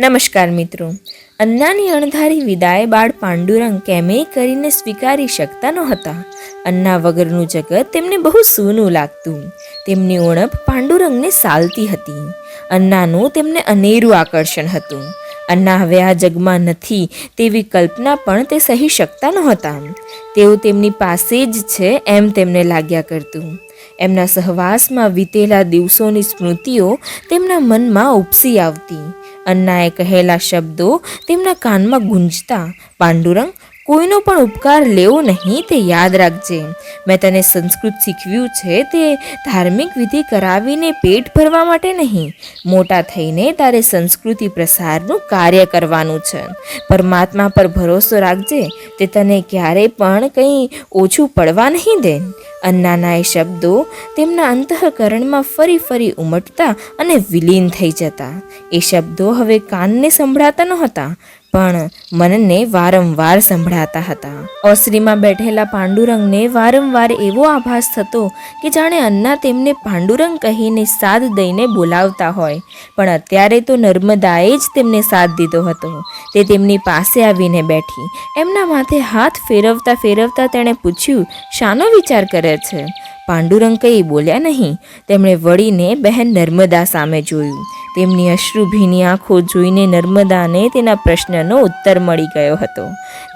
નમસ્કાર મિત્રો. અન્નાની અણધારી વિદાય બાળ પાંડુરંગ કેમેય કરીને સ્વીકારી શકતા નહોતા. અન્ના વગરનું જગત તેમને બહુ સૂનું લાગતું. તેમની ઉણપ પાંડુરંગને સાલતી હતી. અન્નાનું તેમને અનેરું આકર્ષણ હતું. અન્ના હવે આ જગમાં નથી તેવી કલ્પના પણ તે સહી શકતા નહોતા. તેઓ તેમની પાસે જ છે એમ તેમને લાગ્યા કરતું. એમના સહવાસમાં વીતેલા દિવસોની સ્મૃતિઓ તેમના મનમાં ઉપસી આવતી. અન્નાએ કહેલા શબ્દો તેમના કાનમાં ગુંજતા પાંડુરંગ કોઈનો પણ ઉપકાર લેવો નહીં તે યાદ રાખજે. મેં તને સંસ્કૃત શીખવ્યું છે તે ધાર્મિક વિધિ કરાવીને પેટ ભરવા માટે નહીં. મોટા થઈને તારે સંસ્કૃતિ પ્રસારનું કાર્ય કરવાનું છે. પરમાત્મા પર ભરોસો રાખજે, તે તને ક્યારેય પણ કંઈ ઓછું પડવા નહીં દે. અન્નાના એ શબ્દો તેમના અંતઃકરણમાં ફરી ફરી ઉમટતા અને વિલીન થઈ જતા. એ શબ્દો હવે કાનને સંભળાતા નહોતા. પણ મનને વારંવાર સંભળાતા હતા. ઓસરીમાં બેઠેલા પાંડુરંગને વારંવાર એવો આભાસ થતો કે જાણે અન્ના તેમને પાંડુરંગ કહીને સાદ દઈને બોલાવતા હોય. પણ અત્યારે તો નર્મદાએ જ તેમને સાથ દીધો હતો. તે તેમની પાસે આવીને બેઠી. એમના માથે હાથ ફેરવતા ફેરવતા તેણે પૂછ્યું, શાનો વિચાર કરે છે? પાંડુરંગ કંઈ બોલ્યા નહીં. તેમણે વળીને બહેન નર્મદા સામે જોયું. તેમની અશ્રુભીની આંખો જોઈને નર્મદાને તેના પ્રશ્નનો ઉત્તર મળી ગયો હતો.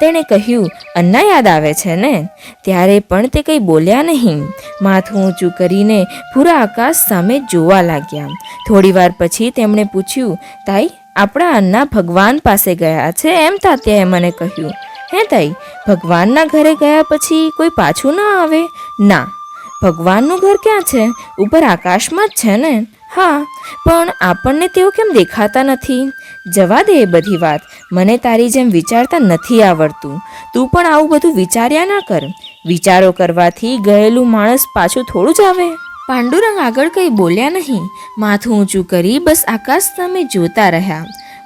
તેણે કહ્યું, અન્ના યાદ આવે છે ને? ત્યારે પણ તે કંઈ બોલ્યા નહીં. માથું ઊંચું કરીને પૂરા આકાશ સામે જોવા લાગ્યા. થોડીવાર પછી તેમણે પૂછ્યું, તાઈ, આપણા અન્ના ભગવાન પાસે ગયા છે એમ તાત્યાએ મને કહ્યું. હે તાઈ, ભગવાનના ઘરે ગયા પછી કોઈ પાછું ન આવે? ના. ભગવાનનું ઘર ક્યાં છે? ઉપર આકાશમાં જ છે ને. હા, પણ આપણને તેઓ કેમ દેખાતા નથી? જવા દે એ બધી વાત. મને તારી જેમ વિચારતા નથી આવડતું. તું પણ આવું બધું વિચાર્યા ના કર. વિચારો કરવાથી ગયેલું માણસ પાછું થોડું જ આવે. પાંડુરંગ આગળ કંઈ બોલ્યા નહીં. માથું ઊંચું કરી બસ આકાશ સામે જોતા રહ્યા.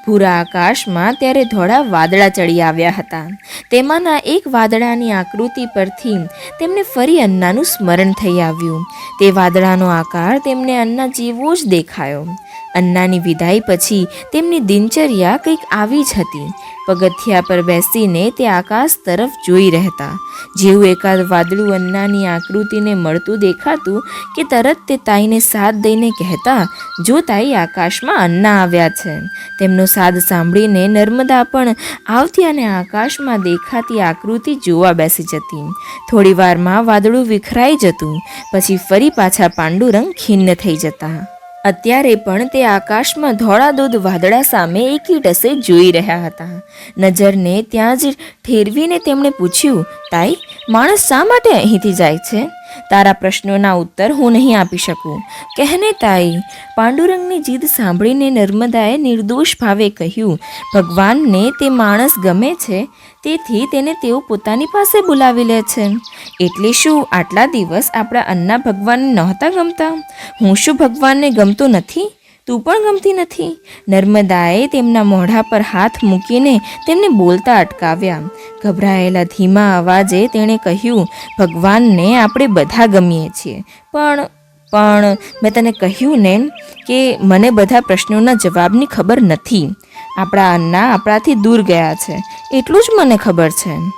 ભૂરા આકાશમાં ત્યારે ધોળા વાદળા ચડી આવ્યા હતા. તેમાંના એક વાદળાની આકૃતિ પરથી તેમને ફરી અન્નાનું સ્મરણ થઈ આવ્યું. તે વાદળાનો આકાર તેમને અન્ના જેવો જ દેખાયો. અન્નાની વિદાય પછી તેમની દિનચર્યા કંઈક આવી જ હતી. પગથિયા પર બેસીને તે આકાશ તરફ જોઈ રહેતા. જેવું એકાદ વાદળું અન્નાની આકૃતિને મળતું દેખાતું કે તરત તે તાઈને સાથ દઈને કહેતા, જો તાઈ આકાશમાં અન્ના આવ્યા છે. તેમનો સાદ સાંભળીને નર્મદા પણ આવતી અને આકાશમાં દેખાતી આકૃતિ જોવા બેસી જતી. થોડી વારમાં વાદળું વિખરાઈ જતું, પછી ફરી પાછા પાંડુરંગ ખિન્ન થઈ જતા. અત્યારે પણ તે આકાશમાં ધોળા દૂધ વાદળા સામે એકી ટસે જોઈ રહ્યા હતા. નજરને ત્યાં જ ઠેરવીને તેમણે પૂછ્યું તાઈ માણસ શા માટે અહીંથી જાય છે? તારા પ્રશ્નોના ઉત્તર હું નહીં આપી શકું. કહેને તાઈ, પાંડુરંગની જીદ સાંભળીને નર્મદાએ નિર્દોષ ભાવે કહ્યું, ભગવાનને તે માણસ ગમે છે, તેથી તેને તેઓ પોતાની પાસે બોલાવી લે છે. એટલે શું આટલા દિવસ આપણા અન્ના ભગવાનને નહોતા ગમતા? હું શું ભગવાનને ગમતો નથી? તું પણ ગમતી નથી? નર્મદાએ તેમના મોઢા પર હાથ મૂકીને તેમને બોલતા અટકાવ્યા. ગભરાયેલા ધીમા અવાજે તેણે કહ્યું, ભગવાનને આપણે બધા ગમીએ છીએ. પણ પણ મેં તને કહ્યું ને કે મને બધા પ્રશ્નોના જવાબની ખબર નથી. આપણા અન્ના આપણાથી દૂર ગયા છે. એટલું જ મને ખબર છે.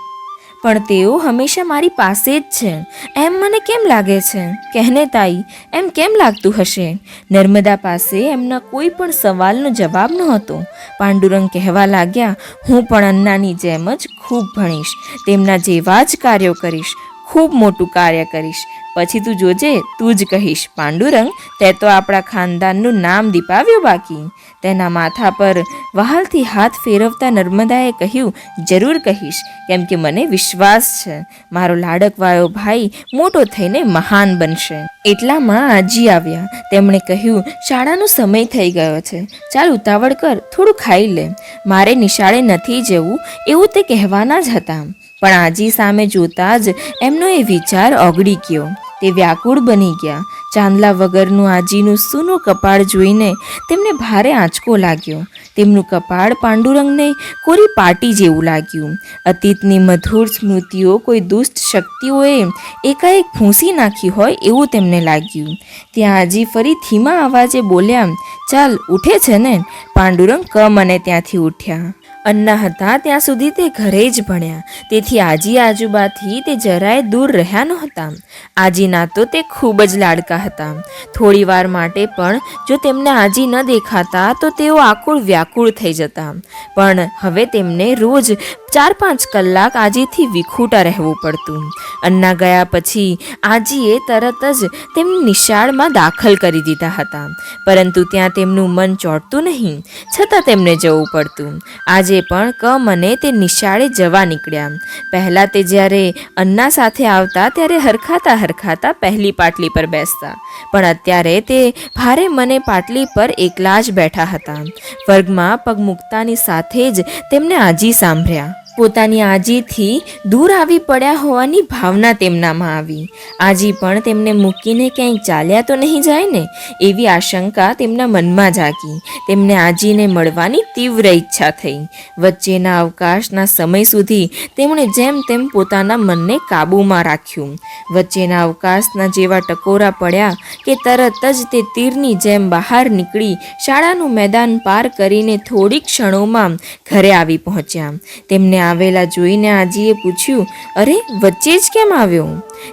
પણ તેઓ હંમેશા મારી પાસે જ છે. એમ મને કેમ લાગે છે? કહેને તાઈ, એમ કેમ લાગતું હશે? નર્મદા પાસે એમના કોઈ પણ સવાલનો જવાબ નહોતો. પાંડુરંગ કહેવા લાગ્યા, હું પણ અન્નાની જેમ જ ખૂબ ભણીશ. તેમના જેવા જ કાર્યો કરીશ. ખૂબ મોટું કાર્ય કરીશ. પછી તું જોજે, તું જ કહીશ, પાંડુરંગ, તે તો આપણા ખાનદાનનું નામ દીપાવ્યું બાકી. તેના માથા પર વહાલથી હાથ ફેરવતા નર્મદાએ કહ્યું, જરૂર કહીશ, કેમ કે મને વિશ્વાસ છે. મારો લાડકવાયો ભાઈ મોટો થઈને મહાન બનશે. એટલામાં આજી આવ્યા. તેમણે કહ્યું, શાળાનો સમય થઈ ગયો છે. ચાલ ઉતાવળ કર, થોડું ખાઈ લે. મારે નિશાળે નથી જવું, એવું તે કહેવાના જ હતા. પણ આજી સામે જોતા જ એમનો એ વિચાર ઓગળી ગયો. તે વ્યાકુળ બની ગયા. ચાંદલા વગરનું આજીનું સૂનું કપાળ જોઈને તેમને ભારે આંચકો લાગ્યો. તેમનું કપાળ પાંડુરંગને કોરી પાટી જેવું લાગ્યું. અતીતની મધુર સ્મૃતિઓ કોઈ દુષ્ટ શક્તિઓએ એકાએક ફૂંસી નાખી હોય એવું તેમને લાગ્યું. ત્યાં આજી ફરી ધીમા અવાજે બોલ્યા, ચાલ, ઉઠે છે ને? પાંડુરંગ, કમ અને ત્યાંથી ઉઠ્યા. અન્ના હતા ત્યાં સુધી તે ઘરે જ ભણ્યા. તેથી આજી આજુબાથી તે જરાય દૂર રહ્યા નહોતા. આજીના તો તે ખૂબ જ લાડકા હતા. થોડી વાર માટે પણ જો તેમને આજી ન દેખાતા તો તેઓ આકુળ વ્યાકુળ થઈ જતા. પણ હવે તેમને રોજ ચાર પાંચ કલાક આજીથી વિખૂટા રહેવું પડતું. અન્ના ગયા પછી આજીએ તરત જ તેમને નિશાળમાં દાખલ કરી દીધા હતા. પરંતુ ત્યાં તેમનું મન ચોંટતું નહીં. છતાં તેમને જવું પડતું. આજે પણ કમ અને તે નિશાળે જવા નીકળ્યા. પહેલાં તે જ્યારે અન્ના સાથે આવતા, ત્યારે હરખાતા હરખાતા પહેલી પાટલી પર બેસતા. પણ અત્યારે તે ભારે મને પાટલી પર એકલા જ બેઠા હતા. વર્ગમાં પગ મૂકતાની સાથે જ તેમને આજી સાંભળ્યા. પોતાની આજીથી દૂર આવી પડ્યા હોવાની ભાવના તેમનામાં આવી. આજી પણ તેમને મૂકીને ક્યાંય ચાલ્યા તો નહીં જાય ને? એવી આશંકા તેમના મનમાં જાગી. તેમને આજીને મળવાની તીવ્ર ઈચ્છા થઈ. વચ્ચેના અવકાશના સમય સુધી તેમણે જેમ તેમ પોતાના મનને કાબૂમાં રાખ્યું. વચ્ચેના અવકાશના જેવા ટકોરા પડ્યા કે તરત જ તે તીરની જેમ બહાર નીકળી શાળાનું મેદાન પાર કરીને થોડી ક્ષણોમાં ઘરે આવી પહોંચ્યા. તેમને આવેલા જોઈને આજીએ પૂછ્યું, અરે, વચ્ચે જ કેમ આવ્યો?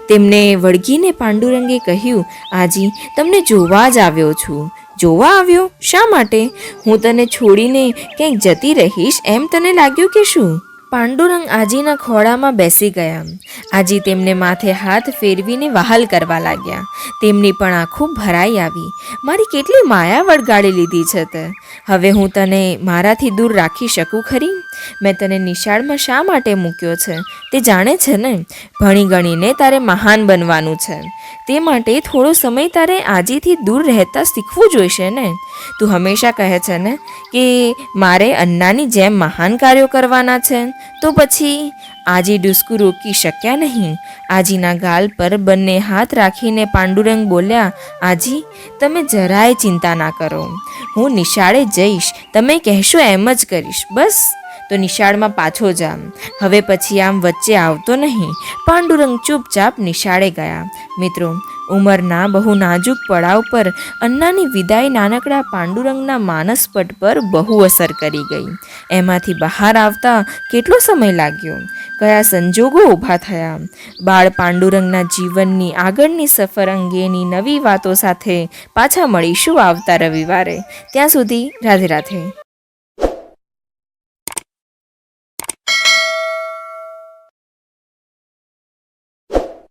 તેમને વળગીને પાંડુરંગે કહ્યું, આજી, તમને જોવા જ આવ્યો છું. જોવા આવ્યો? શા માટે? હું તને છોડીને ક્યાંક જતી રહીશ? એમ તને લાગ્યું કે શું? પાંડુરંગ આજીના ખોળામાં બેસી ગયા. આજી તેમને માથે હાથ ફેરવીને વહાલ કરવા લાગ્યા. તેમની પણ આંખો ભરાઈ આવી. મારી કેટલી માયા વળગાડી લીધી છે તે. હવે હું તને મારાથી દૂર રાખી શકું ખરી? મેં તને નિશાળમાં શા માટે મૂક્યો છે? તે જાણે છે ને? ભણી ગણીને તારે મહાન બનવાનું છે. તે માટે થોડો સમય તારે આજીથી દૂર રહેતા શીખવું જોઈશે ને? તું હંમેશા કહે છે ને કે મારે અન્નાની જેમ મહાન કાર્યો કરવાના છે. તો પછી આજી ડુસ્કુ રોકી શક્યા નહીં. આજીના ગાલ પર બંને હાથ રાખીને પાંડુરંગ બોલ્યા, આજી, તમે જરાય ચિંતા ના કરો. હું નિશાળે જઈશ. તમે કહેશો એમ જ કરીશ. બસ. તો નિશાળમાં પાછો જા હવે પછી આમ વચ્ચે આવતો નહીં. પાંડુરંગ ચૂપચાપ નિશાળે ગયા. મિત્રો, ઉંમરના બહુ નાજુક પડાવ પર અન્નાની વિદાય નાનકડા પાંડુરંગના માનસપટ પર બહુ અસર કરી ગઈ. એમાંથી બહાર આવતા કેટલો સમય લાગ્યો? કયા સંજોગો ઊભા થયા? બાળ પાંડુરંગના જીવનની આગળની સફર અંગેની નવી વાતો સાથે પાછા મળીશું આવતા રવિવારે. ત્યાં સુધી રાધે રાધે.